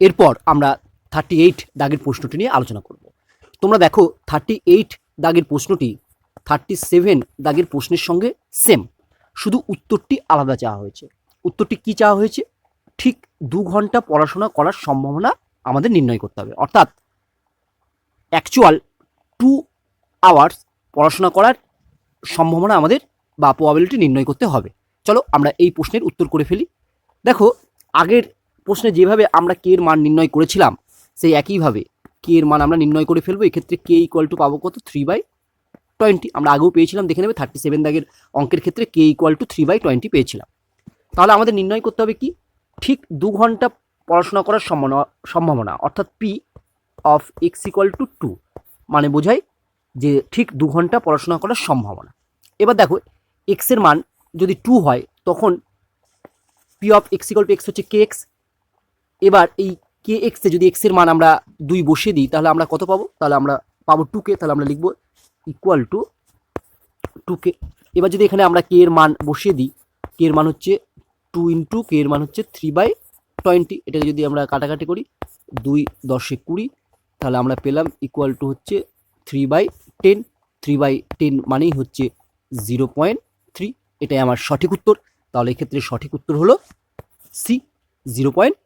এরপর আমরা thirty eight দাগের প্রশ্নটি নিয়ে আলোচনা করব। তোমরা দেখো থার্টি এইট দাগের প্রশ্নটি থার্টি সেভেন দাগের প্রশ্নের সঙ্গে সেম শুধু উত্তরটি আলাদা চাওয়া হয়েছে। উত্তরটি কি চাওয়া হয়েছে? ঠিক দু ঘণ্টা পড়াশোনা করার সম্ভাবনা আমাদের নির্ণয় করতে হবে। অর্থাৎ অ্যাকচুয়াল টু আওয়ার্স পড়াশোনা করার সম্ভাবনা আমাদের বা প্রবাবিলিটি নির্ণয় করতে হবে। চলো আমরা এই প্রশ্নের উত্তর করে ফেলি। দেখো আগের প্রশ্নে যেভাবে আমরা কে এর মান নির্ণয় করেছিলাম, সেই একইভাবে কে এর মান আমরা নির্ণয় করে ফেলব। এক্ষেত্রে কে ইকুয়াল টু পাবো কত? থ্রি বাই টোয়েন্টি আমরা আগেও পেয়েছিলাম, দেখে নেবে থার্টি সেভেন দাগের অঙ্কের ক্ষেত্রে K equal to three by twenty পেয়েছিলাম। তাহলে আমাদের নির্ণয় করতে হবে কি? ঠিক দু ঘণ্টা পড়াশোনা করার সম্ভাবনা অর্থাৎ P of X equal to two মানে বোঝায় যে ঠিক দু ঘণ্টা পড়াশোনা করার সম্ভাবনা। এবার দেখো এক্সের মান যদি টু হয়, তখন P of X equal to X হচ্ছে কে এক্স এবার এই কে এক্সে যদি এক্সের মান আমরা দুই বসিয়ে দিই, তাহলে আমরা কত পাবো? তাহলে আমরা পাবো টু কে তাহলে আমরা লিখব ইকুয়াল টু টু কে এবার যদি এখানে আমরা কে এর মান বসিয়ে দিই কে এর মান হচ্ছে টু ইন্টু কে এর মান হচ্ছে থ্রি বাই টোয়েন্টি এটাকে যদি আমরা কাটাকাটি করি, দুই দশে কুড়ি, তাহলে আমরা পেলাম ইকুয়াল টু হচ্ছে three by ten three by ten মানেই হচ্ছে জিরো পয়েন্ট থ্রি এটাই আমার সঠিক উত্তর। তাহলে এক্ষেত্রে সঠিক উত্তর হলো সি জিরো পয়েন্ট